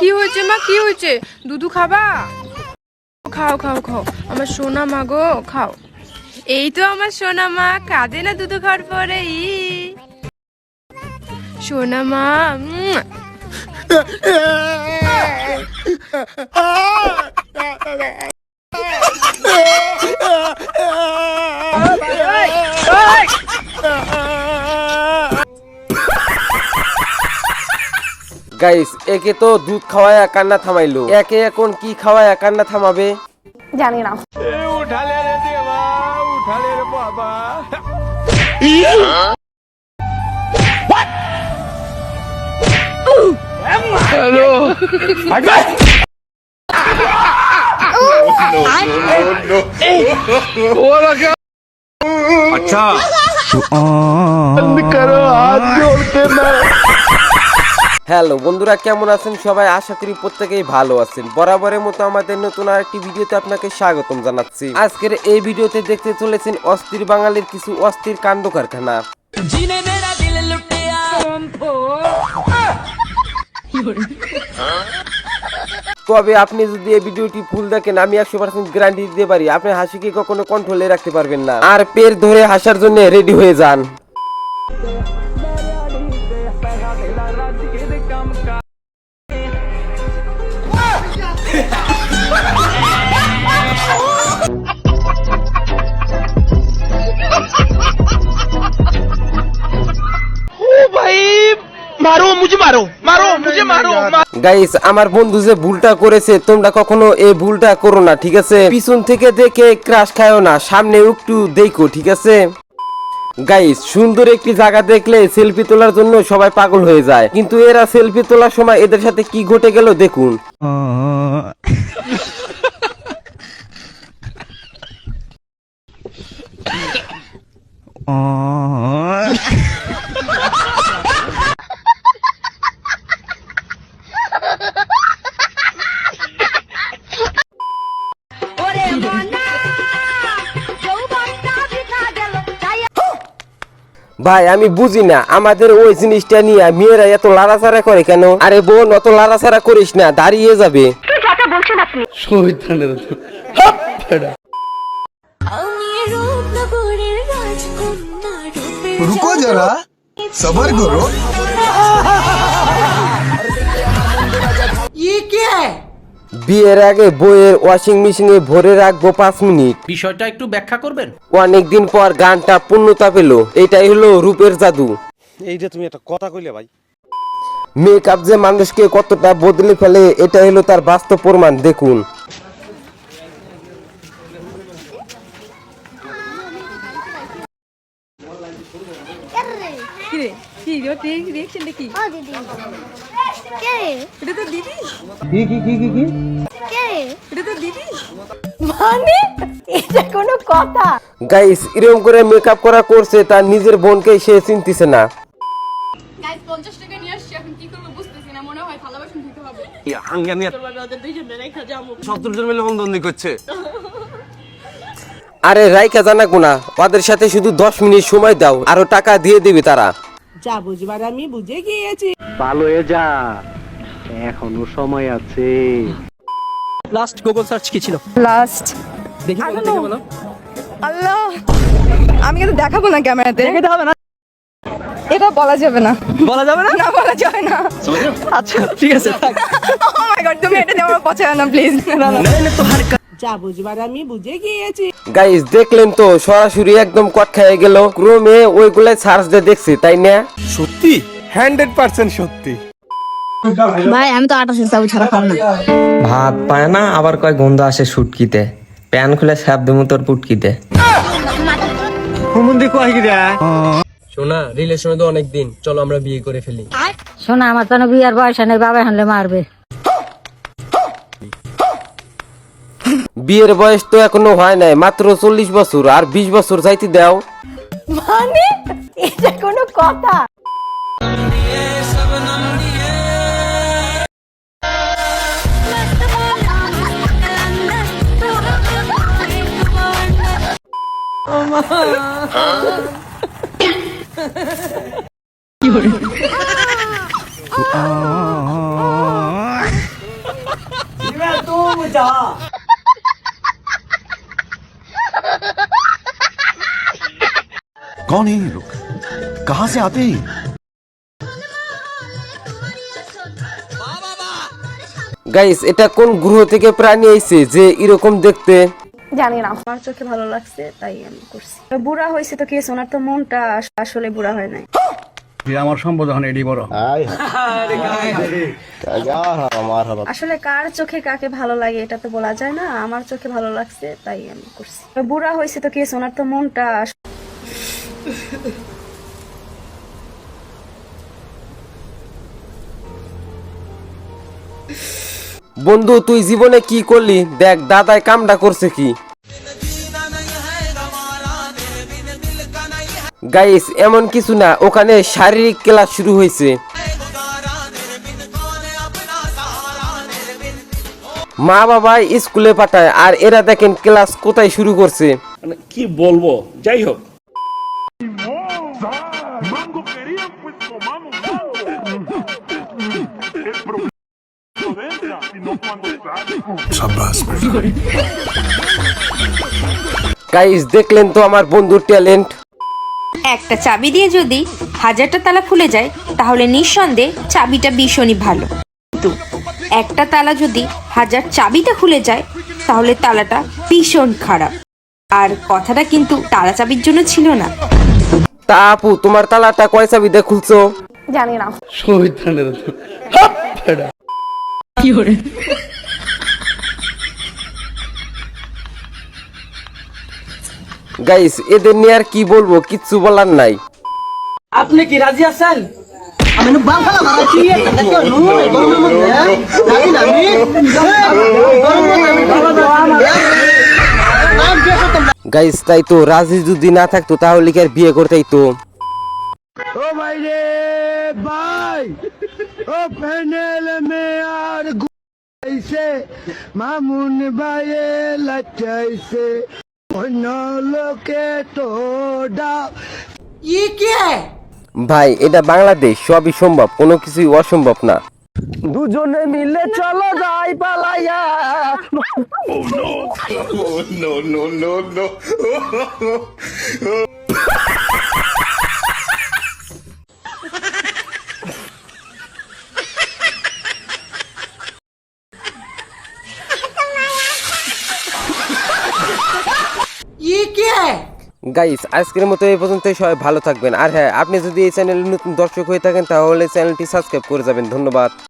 কি হয়েছে মা? কি হয়েছে? দুধু খাবা? খাও খাও খাও। আমার সোনা মা গো, খাও। এই তো আমার সোনা মা, কাঁদে না দুধু খাওয়ার পরে? সোনা মা গাইস একে তো দুধ খাওয়ায় কান্না থামাইলো। একে এখন কি খাওয়ায় কান্না থামাবে? জানি না। হ্যালো বন্ধুরা কেমন আছেন সবাই? আশা করি প্রত্যেকেই ভালো আছেন। বরাবরের মতো আমাদের নতুন আরেকটি ভিডিওতে আপনাকে স্বাগতম জানাচ্ছি। আজকের এই ভিডিওতে দেখতে চলেছেন অস্থির বাঙালির কিছু অস্থির কাণ্ড কারখানা। তবে আপনি যদি এই ভিডিওটি ফুল দেখেন আমি একশো পার্সেন্ট গ্যারান্টি দিতে পারি আপনি হাসিকে কখনো কন্ট্রোলে রাখতে পারবেন না। আর পেট ধরে হাসার জন্য রেডি হয়ে যান। গাইস আমার বন্ধু যে ভুলটা করেছে তোমরা কখনো এই ভুলটা করো না ঠিক আছে? পিছন থেকে দেখে ক্রাশ খায়ও না সামনে একটু দেখো ঠিক আছে? গাইস সুন্দর একটি জায়গা দেখলে সেলফি তোলার জন্য সবাই পাগল হয়ে যায়। কিন্তু এরা সেলফি তোলার সময় এদের সাথে কি ঘটে গেল দেখুন। ভাই আমি বুঝি না আমাদের ওই জিনিসটা নিয়ে মেয়েরা এত লাড়াচাড়া করে কেন আরে বোন অত লাড়াচাড়া করিস না দাঁড়িয়ে যাবে আমি রূপনগরের রাজকন্যা রূপে रुको जरा सबर करो বিয়ের আগে বইয়ের ওয়াশিং মেশিনে ভরে রাখব পাঁচ মিনিট। বিষয়টা একটু ব্যাখ্যা করবেন? অনেকদিন পর গানটা পূর্ণতা পেল। এটাই হলো রূপের জাদু। এইটা তুমি একটা কথা কইলে ভাই। মেকআপ যে মানুষকে কতটা বদলে ফেলে এটা হলো তার বাস্তব প্রমাণ দেখুন। কি রিয়াকশনটা কি ও দিদি। কে এটা তো দিদি? কি কি কি কি কি? কে এটা তো দিদি? মানে? এটা কোনো কথা। গাইস এরকম করে মেকআপ করা করছে তার নিজের বোনকে সে চিনতেছে না। গাইস 50 টাকা নিয়ে আসছি এখন কি করব বুঝতেছি না মনে হয় ভালোবাসন দিতে হবে। আঙ্গানি সত্তর জন মিলে বন্ধন করছে। আরে রাইকা জানা গুনা ওদের সাথে শুধু দশ মিনিট সময় দাও আরও টাকা দিয়ে দিবে তারা। যা বুঝবার আমি বুঝে গিয়েছি। ভালো হয়ে যা এখনও সময় আছে। লাস্ট গুগল সার্চ কি ছিল? লাস্ট দেখি বলো দেখি বলো। আল্লাহ। আমি কিন্তু দেখাবো না ক্যামেরাতে। দেখাতে হবে না। এটা বলা যাবে না। বলা যাবে না? না বলা যাবে না। আচ্ছা ঠিক আছে থাক। ও মাই গড তুমি এটা দিয়ে আমার পছায় না প্লিজ না না যা বুঝবার আমি বুঝে গিয়েছি। গাইস দেখলেন তো সরাসরি একদম কট খেয়ে গেল। ক্রমে ওইগুলাই সার্চ দিয়ে দেখছি তাই না? সত্যি? হান্ড্রেড পার্সেন্ট সত্যি। ভাই আমি তো আটাশের ছাড়া খাব না। ভাত পায় না আবার কয় গন্ধ আসে সুটকিতে। প্যান খুলে স্যাপ দেবো তোর পুটকিতে। হুমুন্দি কয় শোনা রিলেশনে তো অনেক দিন চলো আমরা বিয়ে করে ফেলি। শোনা আমার তো বিয়ার বয়স নেই বাবা হানলে মারবে। বিয়ের বয়স তো এখনও হয় নাই মাত্র চল্লিশ বছর আর বিশ বছর যাইতে দাও। মানে? এটা কোনো কথা? कौन है ये लोग कहाँ से आते हैं গাইস এটা কোন গ্রহ থেকে প্রাণী আইছে যে এরকম দেখতে জানি না আমার চোখে ভালো লাগছে তাই আমি করছি বুড়া হয়েছে তো কি হয়েছে? ওনার তো মনটা আস- আসলে বুড়া হয় নাই আমার সম্বোধন এডি বড় আসলে কার চোখে কাকে ভালো লাগে এটা তো বলা যায় না আমার চোখে ভালো লাগছে তাই আমি করছি বুড়া হয়েছে তো কি হয়েছে? ওনার তো মনটা আস- বন্ধু, তুই জীবনে কি করলি? দেখ দাদায় কামটা করছে কি? গাইস এমন কিছু না, ওখানে শারীরিক ক্লাস শুরু হয়েছে। মা বাবা স্কুলে পাঠায়, আর এরা দেখেন ক্লাস কোথায় শুরু করছে। কি বলব? যাই হোক। গাইস দেখলেন তো আমার বন্ধুর ট্যালেন্ট একটা চাবি দিয়ে যদি হাজারটা তালা খুলে যায় তাহলে নিঃসন্দেহে চাবিটা ভীষণই ভালো। কিন্তু একটা তালা যদি হাজার চাবিতে খুলে যায় তাহলে তালাটা ভীষণ খারাপ। আর কথাটা কিন্তু তালা চাবির জন্য ছিল না। তা আপু তোমার তালাটা কয় চাবিতে খুলছো? জানি না। শহীদানের কি করে? গাইস এদের নিয়ে আর কি বলব? কিচ্ছু বলার নাই। আপনি কি রাজি আছেন? গাইস তাই তো রাজি যদি না থাকতো তাহলে কি আর বিয়ে করতেই তো? ও ভাই রে ও প্যানেল মে আর ঘুরাইছে মামুন বাইয়ে লাচাইছে অন্য লোকে তো কে? ভাই এটা বাংলাদেশ সবই সম্ভব কোনো কিছুই অসম্ভব না। দুজনে মিলে চলো যাই পালাইয়া। oh, oh, গাইস আজকের মতো এই পর্যন্তই। সবাই ভালো থাকবেন। আর হ্যাঁ আপনি যদি এই চ্যানেলে নতুন দর্শক হয়ে থাকেন, তাহলে চ্যানেলটি সাবস্ক্রাইব করে যাবেন। ধন্যবাদ।